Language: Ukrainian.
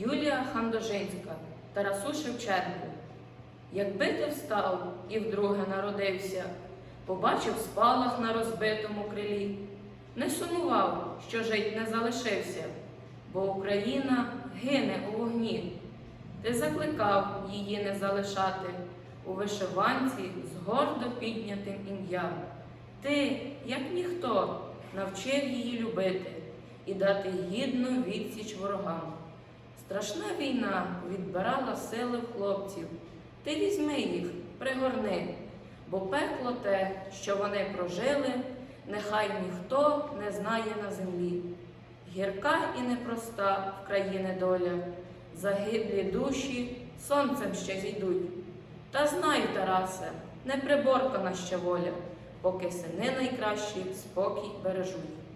Юлія Хандожинська, Тарасу Шевченку. Якби ти встав і вдруге народився, побачив спалах на розбитому крилі, не сумував, що жить не залишився, бо Україна гине у вогні. Ти закликав її не залишати у вишиванці з гордо піднятим ім'ям. Ти, як ніхто, навчив її любити і дати гідну відсіч ворогам. Страшна війна відбирала сили в хлопців. Ти візьми їх, пригорни, бо пекло те, що вони прожили, нехай ніхто не знає на землі. Гірка і непроста в країни доля, загиблі душі сонцем ще зійдуть. Та знай, Тарасе, не приборкана ще воля, поки сини найкращі спокій бережуть.